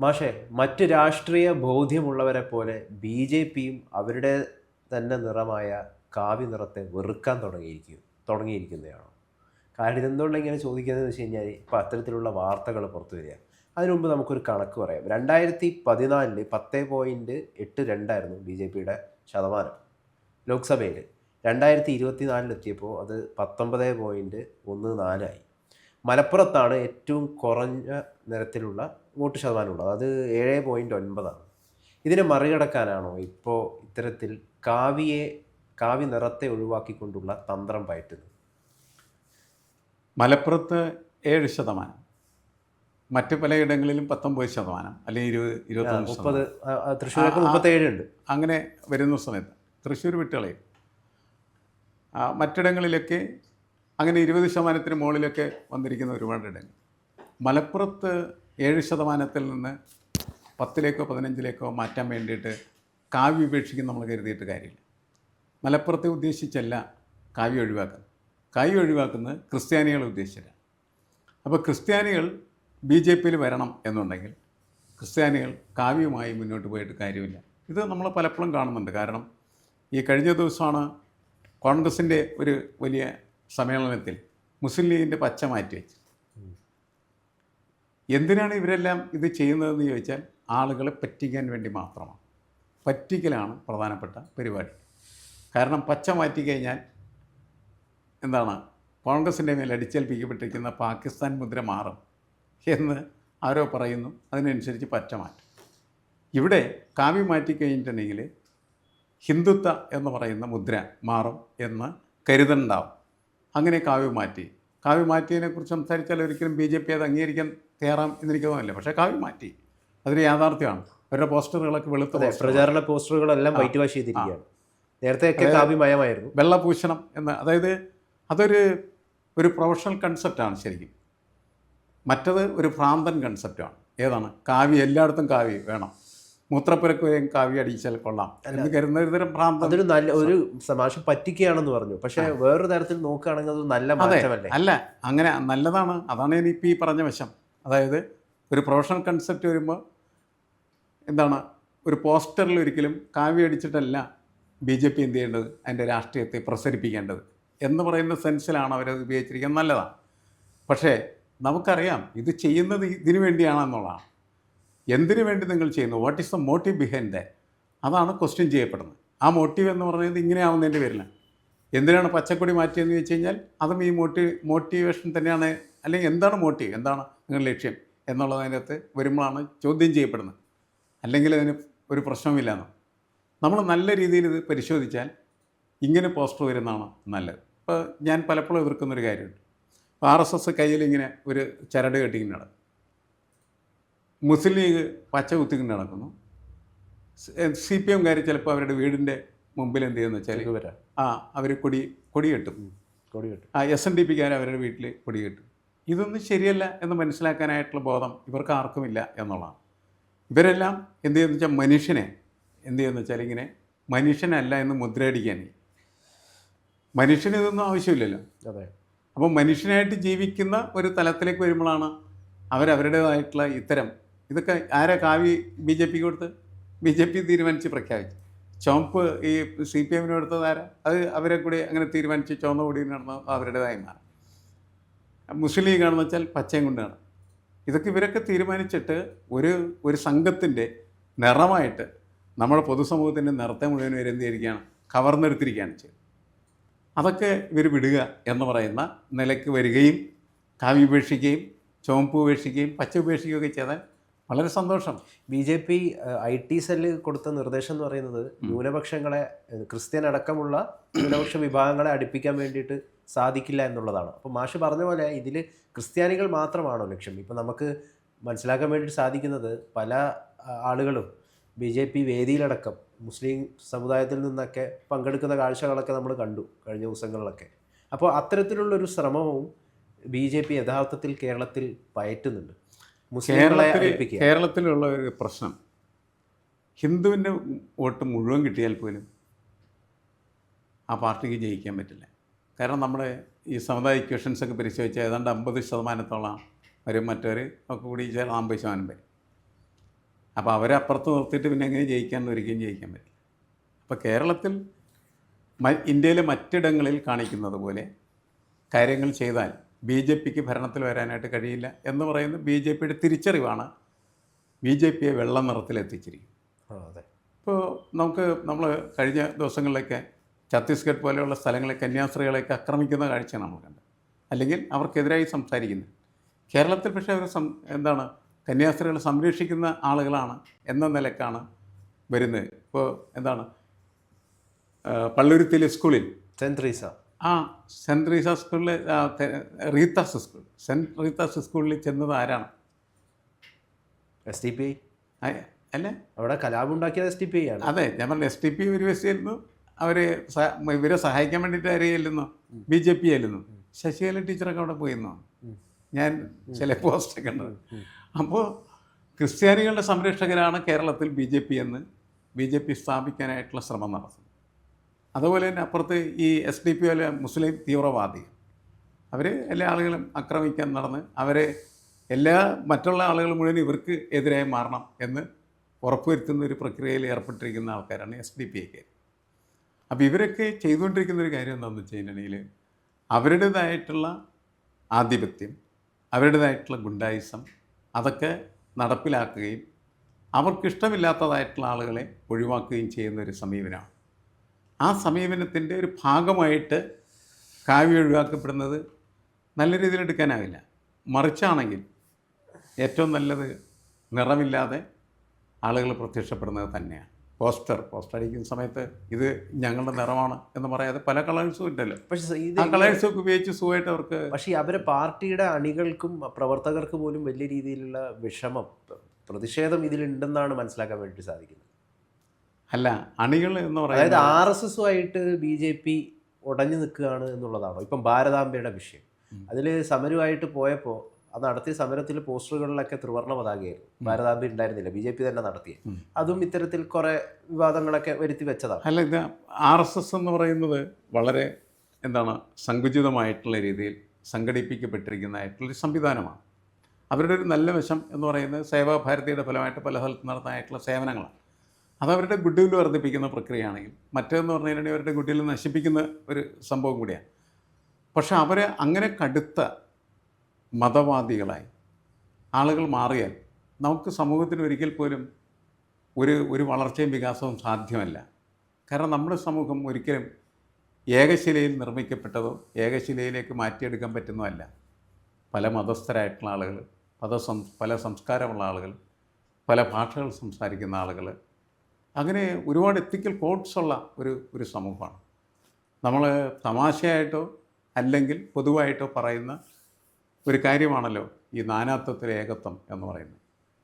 മാഷെ മറ്റ് രാഷ്ട്രീയ ബോധ്യമുള്ളവരെ പോലെ ബി ജെ പിയും അവരുടെ തന്നെ നിറമായ കാവ്യ നിറത്തെ വെറുക്കാൻ തുടങ്ങിയിരിക്കും തുടങ്ങിയിരിക്കുന്നതാണോ? കാരണം ഇതെന്തുകൊണ്ട് ഇങ്ങനെ ചോദിക്കുന്നതെന്ന് വെച്ച് കഴിഞ്ഞാൽ ഇപ്പോൾ അത്തരത്തിലുള്ള വാർത്തകൾ പുറത്തു വരിക. അതിനുമുമ്പ് നമുക്കൊരു കണക്ക് പറയാം. രണ്ടായിരത്തി പതിനാലിൽ പത്ത് പോയിന്റ് എട്ട് രണ്ടായിരുന്നു ബി ജെ പിയുടെ ശതമാനം ലോക്സഭയിൽ രണ്ടായിരത്തി ഇരുപത്തിനാലിലെത്തിയപ്പോൾ അത് പത്തൊമ്പത് പോയിന്റ് ഒന്ന് നാലായി മലപ്പുറത്താണ് ഏറ്റവും കുറഞ്ഞ നിരത്തിലുള്ള വോട്ട് ശതമാനമുള്ളത് അത് ഏഴ് പോയിന്റ് ഒൻപതാണ്. ഇതിനെ മറികടക്കാനാണോ ഇപ്പോൾ ഇത്തരത്തിൽ കാവിയെ കാവ്യ നിറത്തെ ഒഴിവാക്കിക്കൊണ്ടുള്ള തന്ത്രം പയറ്റുന്നത്? മലപ്പുറത്ത് ഏഴ് ശതമാനം. മറ്റ് പലയിടങ്ങളിലും പത്തൊമ്പത് ശതമാനം അല്ലെങ്കിൽ ഇരുപത് ഇരുപത്തൊന്ന് മുപ്പത് തൃശ്ശൂരൊക്കെ. മുപ്പത്തേഴ് ഉണ്ട്. അങ്ങനെ വരുന്ന സമയത്ത് തൃശ്ശൂർ വിട്ടുകളയും. മറ്റിടങ്ങളിലൊക്കെ അങ്ങനെ ഇരുപത് ശതമാനത്തിന് മുകളിലൊക്കെ വന്നിരിക്കുന്ന ഒരുപാട് ഇടങ്ങൾ. മലപ്പുറത്ത് ഏഴ് ശതമാനത്തിൽ നിന്ന് പത്തിലേക്കോ പതിനഞ്ചിലേക്കോ മാറ്റാൻ വേണ്ടിയിട്ട് കാവ്യ ഉപേക്ഷിക്കും നമ്മൾ കരുതിയിട്ട് കാര്യമില്ല. മലപ്പുറത്തെ ഉദ്ദേശിച്ചല്ല കാവ്യ ഒഴിവാക്കുന്നത്. കാവ്യ ഒഴിവാക്കുന്നത് ക്രിസ്ത്യാനികളെ ഉദ്ദേശിച്ചില്ല. അപ്പോൾ ക്രിസ്ത്യാനികൾ ബി ജെ പിയിൽ വരണം എന്നുണ്ടെങ്കിൽ ക്രിസ്ത്യാനികൾ കാവ്യമായി മുന്നോട്ട് പോയിട്ട് കാര്യമില്ല. ഇത് നമ്മൾ പലപ്പോഴും കാണുന്നുണ്ട്. കാരണം ഈ കഴിഞ്ഞ ദിവസമാണ് കോൺഗ്രസിന്റെ ഒരു വലിയ സമ്മേളനത്തിൽ മുസ്ലിം ലീഗിന്റെ പച്ച മാറ്റി വെച്ച് എന്തിനാണ് ഇവരെല്ലാം ഇത് ചെയ്യുന്നതെന്ന് ചോദിച്ചാൽ ആളുകളെ പറ്റിക്കാൻ വേണ്ടി മാത്രമാണ്. പറ്റിക്കലാണ് പ്രധാനപ്പെട്ട പരിപാടി. കാരണം പച്ച മാറ്റിക്കഴിഞ്ഞാൽ എന്താണ്? കോൺഗ്രസിന്റെ മേൽ അടിച്ചേൽപ്പിക്കപ്പെട്ടിരിക്കുന്ന പാകിസ്ഥാൻ മുദ്ര മാറും എന്ന് ആരോ പറയുന്നു. അതിനനുസരിച്ച് പച്ച മാറ്റും. ഇവിടെ കാവ്യ മാറ്റിക്കഴിഞ്ഞിട്ടുണ്ടെങ്കിൽ ഹിന്ദുത്വ എന്ന് പറയുന്ന മുദ്ര മാറും എന്ന് കരുതണ്ടാവും. അങ്ങനെ കാവ്യം മാറ്റി. കാവ്യ മാറ്റിയതിനെക്കുറിച്ച് സംസാരിച്ചാൽ ഒരിക്കലും ബി ജെ പി അത് അംഗീകരിക്കാൻ തയ്യാറാം എന്നെനിക്ക് തോന്നുന്നില്ല പക്ഷേ കാവ്യ മാറ്റി. അതൊരു യാഥാർത്ഥ്യമാണ്. അവരുടെ പോസ്റ്ററുകളൊക്കെ വെളുത്ത പ്രചാരണ പോസ്റ്ററുകളെല്ലാം വൈറ്റ് വാഷ് ചെയ്തിരിക്കുകയാണ്. നേരത്തെയൊക്കെ കാവ്യമയമായിരുന്നു വെള്ളപൂഷണം എന്ന് അതായത് അതൊരു ഒരു പ്രൊഫഷണൽ കൺസെപ്റ്റാണ് ശരിക്കും. മറ്റത് ഒരു ഭ്രാന്തൻ കൺസെപ്റ്റാണ്. ഏതാണ്? കാവ്യ എല്ലായിടത്തും കാവ്യ വേണം. മൂത്രപ്പുരക്കുകയും കാവ്യ അടിച്ചാൽ കൊള്ളാം. എന്ന് കരുതുന്ന ഒരുതരം തരം ഭ്രാന്തൻ. അതൊരു നല്ല ഒരു സമാശം പറ്റിക്കുകയാണെന്ന് പറഞ്ഞു. പക്ഷെ വേറൊരു തരത്തിൽ നോക്കുകയാണെങ്കിൽ അത് നല്ല മാറ്റമല്ലേ? അല്ല അങ്ങനെ നല്ലതാണ്. അതാണ് ഇനിയിപ്പോൾ ഈ പറഞ്ഞ വശം. അതായത് ഒരു പ്രൊഫഷണൽ കൺസെപ്റ്റ് വരുമ്പോൾ എന്താണ് ഒരു പോസ്റ്ററിൽ ഒരിക്കലും കാവ്യ അടിച്ചിട്ടല്ല ബി ജെ പി എന്ത് ചെയ്യേണ്ടത്? അതിന്റെ രാഷ്ട്രീയത്തെ പ്രസരിപ്പിക്കേണ്ടത്. എന്ന് പറയുന്ന സെൻസിലാണ് അവരത് ഉപയോഗിച്ചിരിക്കുന്നത്. നല്ലതാണ്. പക്ഷേ നമുക്കറിയാം ഇത് ചെയ്യുന്നത് ഇതിനു വേണ്ടിയാണെന്നുള്ളതാണ്. എന്തിനു വേണ്ടി നിങ്ങൾ ചെയ്യുന്നു? What is the motive behind that അതാണ് ക്വസ്റ്റ്യൻ ചെയ്യപ്പെടുന്നത്. ആ മോട്ടീവ് എന്ന് പറയുന്നത് ഇങ്ങനെ ആവുന്നതിന്റെ പേരിലാണ്. എന്തിനാണ് പച്ചക്കൊടി മാറ്റിയെന്ന് വെച്ച് കഴിഞ്ഞാൽ അതും ഈ മോട്ടി മോട്ടിവേഷൻ തന്നെയാണ്. അല്ലെങ്കിൽ എന്താണ് മോട്ടീവ് എന്താണ് നിങ്ങളുടെ ലക്ഷ്യം? എന്നുള്ളതിനകത്ത് വരുമ്പോഴാണ് ചോദ്യം ചെയ്യപ്പെടുന്നത്. അല്ലെങ്കിൽ അതിന് ഒരു പ്രശ്നമില്ലെന്ന് നമ്മൾ നല്ല രീതിയിൽ ഇത് പരിശോധിച്ചാൽ ഇങ്ങനെ പോസ്റ്റർ വരുന്നതാണ് നല്ലത്. ഇപ്പോൾ ഞാൻ പലപ്പോഴും എതിർക്കുന്നൊരു കാര്യമുണ്ട്. ഇപ്പോൾ ആർ എസ് എസ് കയ്യിൽ ഇങ്ങനെ ഒരു ചരട് കെട്ടിങ്ങനെ നടക്കും മുസ്ലിം ലീഗ് പച്ച കുത്തിക്കൊണ്ട് നടക്കുന്നു. സി പി എംകാർ ചിലപ്പോൾ അവരുടെ വീടിന്റെ മുമ്പിൽ എന്ത് ചെയ്യുന്നു വെച്ചാൽ ആ അവർ കൊടി കൊടി കെട്ടും കൊടി കെട്ടും ആ എസ് എൻ ഡി പിക്കാർ അവരുടെ വീട്ടിൽ കൊടി കെട്ടും ഇതൊന്നും ശരിയല്ല എന്ന് മനസ്സിലാക്കാനായിട്ടുള്ള ബോധം ഇവർക്ക് ആർക്കുമില്ല എന്നുള്ളതാണ്. ഇവരെല്ലാം എന്ത് ചെയ്യുന്ന വെച്ചാൽ മനുഷ്യനെ എന്ത് ചെയ്യുന്ന വെച്ചാൽ ഇങ്ങനെ മനുഷ്യനല്ല എന്ന് മുദ്രയടിക്കാൻ മനുഷ്യന് ഇതൊന്നും ആവശ്യമില്ലല്ലോ. അതെ. അപ്പോൾ മനുഷ്യനായിട്ട് ജീവിക്കുന്ന ഒരു തലത്തിലേക്ക് വരുമ്പോഴാണ് അവരവരുടേതായിട്ടുള്ള ഇത്തരം ഇതൊക്കെ ആരാ കാവി ബി ജെ പിക്ക് കൊടുത്ത്? ബി ജെ പി തീരുമാനിച്ച് പ്രഖ്യാപിച്ചു. ചുവപ്പ് ഈ സി പി എമ്മിന് കൊടുത്തത് ആരാ? അത് അവരെ കൂടി അങ്ങനെ തീരുമാനിച്ച് ചുവന്ന കൂടി നടന്ന അവരുടേതായി മാറി. മുസ്ലിം ലീഗാണെന്ന് വെച്ചാൽ പച്ചയും കൊണ്ടാണ്. ഇതൊക്കെ ഇവരൊക്കെ തീരുമാനിച്ചിട്ട് ഒരു ഒരു സംഘത്തിന്റെ നിറമായിട്ട് നമ്മുടെ പൊതുസമൂഹത്തിന്റെ നിറത്തെ മുഴുവൻ ഇവരെന്ത് ചെയ്തിരിക്കുകയാണ്? കവർന്നെടുത്തിരിക്കുകയാണ് ചെയ്തത്. അതൊക്കെ ഇവർ വിടുക എന്ന് പറയുന്ന നിലയ്ക്ക് വരികയും കാവ്യ ഉപേക്ഷിക്കുകയും ചുവപ്പ് ഉപേക്ഷിക്കുകയും പച്ച ഉപേക്ഷിക്കുകയൊക്കെ ചെയ്താൽ വളരെ സന്തോഷം. B J P I T cell കൊടുത്ത നിർദ്ദേശം എന്ന് പറയുന്നത് ന്യൂനപക്ഷങ്ങളെ ക്രിസ്ത്യൻ അടക്കമുള്ള ന്യൂനപക്ഷ വിഭാഗങ്ങളെ അടുപ്പിക്കാൻ വേണ്ടിയിട്ട് സാധിക്കില്ല എന്നുള്ളതാണ്. അപ്പോൾ മാഷ് പറഞ്ഞ പോലെ ഇതിൽ ക്രിസ്ത്യാനികൾ മാത്രമാണോ ലക്ഷ്യം? ഇപ്പോൾ നമുക്ക് മനസ്സിലാക്കാൻ വേണ്ടിയിട്ട് സാധിക്കുന്നത് പല ആളുകളും ബി ജെ പി വേദിയിലടക്കം മുസ്ലിം സമുദായത്തിൽ നിന്നൊക്കെ പങ്കെടുക്കുന്ന കാഴ്ചകളൊക്കെ നമ്മൾ കണ്ടു കഴിഞ്ഞ ദിവസങ്ങളിലൊക്കെ. അപ്പോൾ അത്തരത്തിലുള്ളൊരു ശ്രമവും ബി ജെ പി യഥാർത്ഥത്തിൽ കേരളത്തിൽ പയറ്റുന്നുണ്ട്. കേരളത്തിൽ കേരളത്തിലുള്ള ഒരു പ്രശ്നം. ഹിന്ദുവിന്റെ വോട്ട് മുഴുവൻ കിട്ടിയാൽ പോലും ആ പാർട്ടിക്ക് ജയിക്കാൻ പറ്റില്ല. കാരണം നമ്മുടെ ഈ സമുദായ ഇക്വേഷൻസ് ഒക്കെ പരിശോധിച്ചാൽ ഏതാണ്ട് അമ്പത് ശതമാനത്തോളം വരും. മറ്റവർ ഒക്കെ കൂടി ചേർന്ന് അമ്പത് ശതമാനം വരും. അപ്പോൾ അവരെ അപ്പുറത്ത് നിർത്തിയിട്ട് പിന്നെ എങ്ങനെ ജയിക്കാൻ ഒരിക്കലും ജയിക്കാൻ പറ്റില്ല. അപ്പോൾ കേരളത്തിൽ ഇന്ത്യയിലെ മറ്റിടങ്ങളിൽ കാണിക്കുന്നത് പോലെ കാര്യങ്ങൾ ചെയ്താൽ ബി ജെ പിക്ക് ഭരണത്തിൽ വരാനായിട്ട് കഴിയില്ല എന്ന് പറയുന്നത് ബി ജെ പിയുടെ തിരിച്ചറിവാണ്. ബി ജെ പിയെ വെള്ള നിറത്തിലെത്തിച്ചിരിക്കുന്നത് അതെ. ഇപ്പോൾ നമുക്ക് നമ്മൾ കഴിഞ്ഞ ദിവസങ്ങളിലൊക്കെ ഛത്തീസ്ഗഡ് പോലെയുള്ള സ്ഥലങ്ങളെ കന്യാസ്ത്രീകളെയൊക്കെ ആക്രമിക്കുന്ന കാഴ്ചയാണ് നമ്മൾ കണ്ടത്. അല്ലെങ്കിൽ അവർക്കെതിരായി സംസാരിക്കുന്നത്. കേരളത്തിൽ പക്ഷേ അവർ സം എന്താണ് കന്യാസ്ത്രീകളെ സംരക്ഷിക്കുന്ന ആളുകളാണ് എന്ന നിലക്കാണ് വരുന്നത്. ഇപ്പോൾ എന്താണ് പള്ളുരുത്തിയിലെ സ്കൂളിൽ സെന്റ് ആ സെന്റ് റീസ സ്കൂളിൽ റീത്താസ് സ്കൂൾ സെന്റ് റീത്താസ് സ്കൂളിൽ ചെന്നത് ആരാണ്? S T P I? അല്ലേ? അവിടെ കലാപുണ്ടാക്കിയത് എസ് ടി പി ഐ ആണ്. അതെ ഞാൻ പറഞ്ഞു എസ് ടി പി യൂണിവേഴ്സിറ്റിയായിരുന്നു അവർ ഇവരെ സഹായിക്കാൻ വേണ്ടിയിട്ട് ആരെയല്ലെന്നു ബി ജെ പി ആയിരുന്നു ശശികല ടീച്ചറൊക്കെ അവിടെ പോയിരുന്നു? ഞാൻ ചില പോസ്റ്റൊക്കെ കണ്ടത് അപ്പോൾ ക്രിസ്ത്യാനികളുടെ സംരക്ഷകരാണ് കേരളത്തിൽ ബി ജെ പി എന്ന് ബി ജെ പി സ്ഥാപിക്കാനായിട്ടുള്ള ശ്രമം നടത്തുന്നത്. അതുപോലെ തന്നെ അപ്പുറത്ത് ഈ എസ് ഡി പി പോലെ മുസ്ലിം തീവ്രവാദി. അവർ എല്ലാ ആളുകളും ആക്രമിക്കാൻ നടന്ന് അവരെ എല്ലാ മറ്റുള്ള ആളുകൾ മുഴുവൻ ഇവർക്ക് എതിരായി മാറണം എന്ന് ഉറപ്പുവരുത്തുന്ന ഒരു പ്രക്രിയയിൽ ഏർപ്പെട്ടിരിക്കുന്ന ആൾക്കാരാണ് എസ് ഡി പി ഒക്കെ അപ്പോൾ ഇവരൊക്കെ ചെയ്തുകൊണ്ടിരിക്കുന്ന ഒരു കാര്യം എന്താണെന്ന് വെച്ച് കഴിഞ്ഞിട്ടുണ്ടെങ്കിൽ അവരുടേതായിട്ടുള്ള ആധിപത്യം അവരുടേതായിട്ടുള്ള ഗുണ്ടായിസം അതൊക്കെ നടപ്പിലാക്കുകയും അവർക്കിഷ്ടമില്ലാത്തതായിട്ടുള്ള ആളുകളെ ഒഴിവാക്കുകയും ചെയ്യുന്ന ഒരു സമീപനമാണ്. ആ സമീപനത്തിന്റെ ഒരു ഭാഗമായിട്ട് കാവ്യ ഒഴിവാക്കപ്പെടുന്നത് നല്ല രീതിയിൽ എടുക്കാനാവില്ല. മറിച്ചാണെങ്കിൽ ഏറ്റവും നല്ലത് നിറമില്ലാതെ ആളുകൾ പ്രത്യക്ഷപ്പെടുന്നത് തന്നെയാണ്. പോസ്റ്റർ പോസ്റ്റർ അടിക്കുന്ന സമയത്ത് ഇത് ഞങ്ങളുടെ നിറമാണ് എന്ന് പറയാതെ പല കളേഴ്സും ഉണ്ടല്ലോ. പക്ഷേ ഇത് കളേഴ്സൊക്കെ ഉപയോഗിച്ച് സുഖമായിട്ട് അവർക്ക് പക്ഷേ അവരെ പാർട്ടിയുടെ അണികൾക്കും പ്രവർത്തകർക്ക് പോലും വലിയ രീതിയിലുള്ള വിഷമം പ്രതിഷേധം ഇതിലുണ്ടെന്നാണ് മനസ്സിലാക്കാൻ വേണ്ടി സാധിക്കുന്നത്. അല്ല അണികൾ എന്ന് അതായത് പറയുന്നത് ആർ എസ് എസുമായിട്ട് ബി ജെ പി ഉടഞ്ഞു നിൽക്കുകയാണ് എന്നുള്ളതാണോ? ഇപ്പം ഭാരതാംബയുടെ വിഷയം. അതിൽ സമരമായിട്ട് പോയപ്പോൾ അത് നടത്തിയ സമരത്തിൽ പോസ്റ്ററുകളിലൊക്കെ ത്രിവർണ പതാകയായിരുന്നു. ഭാരതാംബി ഉണ്ടായിരുന്നില്ല ബി ജെ പി തന്നെ നടത്തിയ. അതും ഇത്തരത്തിൽ കുറേ വിവാദങ്ങളൊക്കെ വരുത്തി വെച്ചതാണ്. അല്ല ഇത് ആർ എസ് എസ് എന്ന് പറയുന്നത് വളരെ എന്താണ് സങ്കുചിതമായിട്ടുള്ള രീതിയിൽ സംഘടിപ്പിക്കപ്പെട്ടിരിക്കുന്നതായിട്ടുള്ളൊരു സംവിധാനമാണ്. അവരുടെ ഒരു നല്ല വശം എന്ന് പറയുന്നത് സേവാഭാരതിയുടെ ഫലമായിട്ട് പല സ്ഥലത്ത് നടത്താനായിട്ടുള്ള സേവനങ്ങളാണ്. അത് ഗുഡ് ഗുഡ്വിൽ വർദ്ധിപ്പിക്കുന്ന പ്രക്രിയയാണെങ്കിൽ മറ്റേതെന്ന് പറഞ്ഞു കഴിഞ്ഞാൽ അവരുടെ ഗുഡ്വിൽ നശിപ്പിക്കുന്ന ഒരു സംഭവം കൂടിയാണ്. പക്ഷേ അവരെ അങ്ങനെ കടുത്ത മതവാദികളായി ആളുകൾ മാറിയാൽ നമുക്ക് സമൂഹത്തിന് ഒരിക്കൽ പോലും ഒരു ഒരു വളർച്ചയും വികാസവും സാധ്യമല്ല. കാരണം നമ്മുടെ സമൂഹം ഒരിക്കലും ഏകശിലയിൽ നിർമ്മിക്കപ്പെട്ടതോ ഏകശിലയിലേക്ക് മാറ്റിയെടുക്കാൻ പറ്റുന്നതല്ല പല മതസ്ഥരായിട്ടുള്ള ആളുകൾ പല സം പല സംസ്കാരമുള്ള ആളുകൾ പല ഭാഷകൾ സംസാരിക്കുന്ന ആളുകൾ അങ്ങനെ ഒരുപാട് എത്തിക്കൽ കോഡ്സ് ഉള്ള ഒരു ഒരു സമൂഹമാണ്. നമ്മൾ തമാശയായിട്ടോ അല്ലെങ്കിൽ പൊതുവായിട്ടോ പറയുന്ന ഒരു കാര്യമാണല്ലോ ഈ നാനാത്വത്തിലെ ഏകത്വം എന്ന് പറയുന്നത്.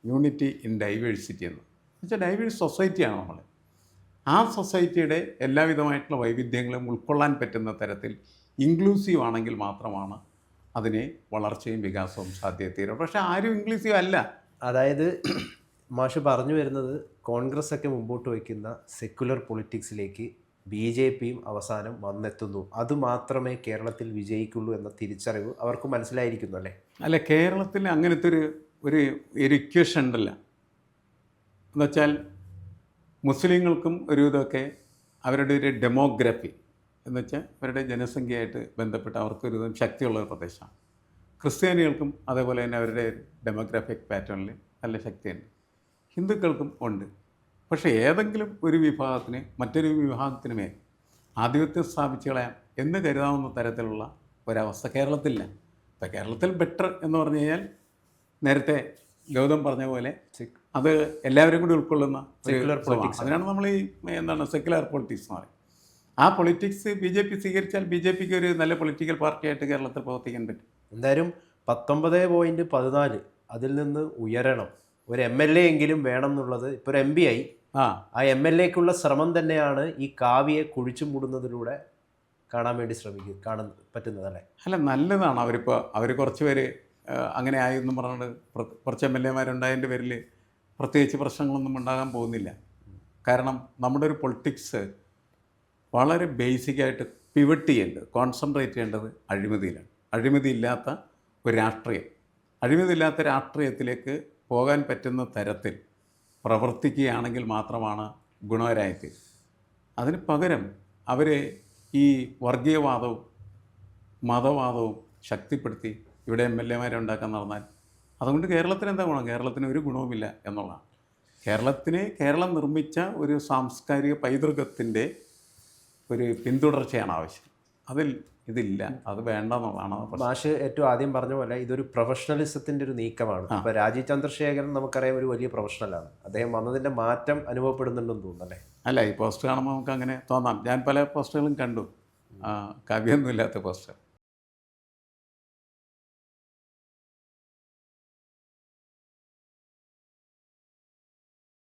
യൂണിറ്റി ഇൻ ഡൈവേഴ്സിറ്റി എന്ന്. വെച്ചാൽ ഡൈവേഴ്സ് സൊസൈറ്റിയാണ് നമ്മൾ ആ സൊസൈറ്റിയുടെ എല്ലാവിധമായിട്ടുള്ള വൈവിധ്യങ്ങളും ഉൾക്കൊള്ളാൻ പറ്റുന്ന തരത്തിൽ ഇൻക്ലൂസീവ് ആണെങ്കിൽ മാത്രമാണ് അതിനെ വളർച്ചയും വികാസവും സാധ്യതീരും പക്ഷേ ആരും ഇൻക്ലൂസീവ് അല്ല. അതായത് മാഷ് പറഞ്ഞു വരുന്നത് കോൺഗ്രസ് ഒക്കെ മുമ്പോട്ട് വയ്ക്കുന്ന സെക്യുലർ പൊളിറ്റിക്സിലേക്ക് ബി ജെ പിയും അവസാനം വന്നെത്തുന്നു. അതുമാത്രമേ കേരളത്തിൽ വിജയിക്കുള്ളൂ എന്ന തിരിച്ചറിവ് അവർക്ക് മനസ്സിലായിരിക്കുന്നു അല്ലേ? അല്ല കേരളത്തിൽ അങ്ങനത്തെ ഒരു ഒരു ഒരു ഇക്വേഷൻ ഉണ്ടല്ല. എന്നുവെച്ചാൽ മുസ്ലിങ്ങൾക്കും ഒരു ഇതൊക്കെ അവരുടെ ഒരു ഡെമോഗ്രഫി എന്ന് വെച്ചാൽ അവരുടെ ജനസംഖ്യയായിട്ട് ബന്ധപ്പെട്ട് അവർക്കൊരു വിധം ശക്തിയുള്ള ഒരു പ്രദേശമാണ്. ക്രിസ്ത്യാനികൾക്കും അതേപോലെ തന്നെ അവരുടെ ഡെമോഗ്രാഫിക് പാറ്റേണിൽ നല്ല ശക്തിയുണ്ട്. ഹിന്ദുക്കൾക്കും ഉണ്ട്. പക്ഷേ ഏതെങ്കിലും ഒരു വിഭാഗത്തിന് മറ്റൊരു വിഭാഗത്തിന് മേൽ ആധിപത്യം സ്ഥാപിച്ചു കളയാം എന്ന് കരുതാവുന്ന തരത്തിലുള്ള ഒരവസ്ഥ കേരളത്തിലില്ല. ഇപ്പം കേരളത്തിൽ ബെറ്റർ എന്ന് പറഞ്ഞു കഴിഞ്ഞാൽ നേരത്തെ ഗൗതം പറഞ്ഞ പോലെ അത് എല്ലാവരും കൂടി ഉൾക്കൊള്ളുന്ന സെക്യുലർ പൊളിറ്റിക്സ്. അതിനാണ് നമ്മൾ ഈ എന്താണ് സെക്യുലർ പൊളിറ്റിക്സ് എന്ന് പറയുന്നത്. ആ പൊളിറ്റിക്സ് ബി ജെ പി സ്വീകരിച്ചാൽ ബി ജെ പിക്ക് ഒരു നല്ല പൊളിറ്റിക്കൽ പാർട്ടിയായിട്ട് കേരളത്തിൽ പ്രവർത്തിക്കാൻ പറ്റും. എന്തായാലും പത്തൊമ്പത് പോയിന്റ് പതിനാല് അതിൽ നിന്ന് ഉയരണം. ഒരു എം എൽ എ എങ്കിലും വേണം എന്നുള്ളത് ഇപ്പോൾ ഒരു എം പി ആയി. ആ. ആ എം എൽ എക്കുള്ള ശ്രമം തന്നെയാണ് ഈ കാവ്യയെ കുഴിച്ചു മൂടുന്നതിലൂടെ കാണാൻ വേണ്ടി ശ്രമിക്കുക കാണാൻ പറ്റുന്നത് അല്ലേ? അല്ല നല്ലതാണ്. അവരിപ്പോൾ അവർ കുറച്ച് പേര് അങ്ങനെ ആയി എന്നും പറഞ്ഞുകൊണ്ട് കുറച്ച് എം എൽ എമാരുണ്ടായതിന്റെ പേരിൽ പ്രത്യേകിച്ച് പ്രശ്നങ്ങളൊന്നും ഉണ്ടാകാൻ പോകുന്നില്ല. കാരണം നമ്മുടെ ഒരു പൊളിറ്റിക്സ് വളരെ ബേസിക്കായിട്ട് പിവട്ട് ചെയ്യേണ്ടത് കോൺസെൻട്രേറ്റ് ചെയ്യേണ്ടത് അഴിമതിയിലാണ്. അഴിമതി ഇല്ലാത്ത ഒരു രാഷ്ട്രീയം. അഴിമതിയില്ലാത്ത രാഷ്ട്രീയത്തിലേക്ക് പോകാൻ പറ്റുന്ന തരത്തിൽ പ്രവർത്തിക്കുകയാണെങ്കിൽ മാത്രമാണ് ഗുണകരായിത്തീരും അതിന് പകരം അവരെ ഈ വർഗീയവാദവും മതവാദവും ശക്തിപ്പെടുത്തി ഇവിടെ എം എൽ എമാരെ ഉണ്ടാക്കാൻ നടന്നാൽ അതുകൊണ്ട് കേരളത്തിന് എന്താ ഗുണം? കേരളത്തിന് ഒരു ഗുണവുമില്ല എന്നുള്ളതാണ്. കേരളത്തിന് കേരളം നിർമ്മിച്ച ഒരു സാംസ്കാരിക പൈതൃകത്തിന്റെ ഒരു പിന്തുടർച്ചയാണ് ആവശ്യം. അതിൽ ഇതില്ല. അത് വേണ്ട എന്നുള്ളതാണ്. മാഷ് ഏറ്റവും ആദ്യം പറഞ്ഞ പോലെ ഇതൊരു പ്രൊഫഷണലിസത്തിന്റെ ഒരു നീക്കമാണ്. ഇപ്പോൾ ഇപ്പൊ രാജീവ് ചന്ദ്രശേഖരൻ നമുക്കറിയാം ഒരു വലിയ പ്രൊഫഷണലാണ് അദ്ദേഹം വന്നതിന്റെ മാറ്റം അനുഭവപ്പെടുന്നുണ്ടെന്ന് തോന്നുന്നു അല്ലേ അല്ല ഈ പോസ്റ്റ് കാണുമ്പോൾ നമുക്ക് അങ്ങനെ തോന്നാം. ഞാൻ പല പോസ്റ്ററുകളും കണ്ടു. ആ, കവിയൊന്നുമില്ലാത്ത പോസ്റ്റർ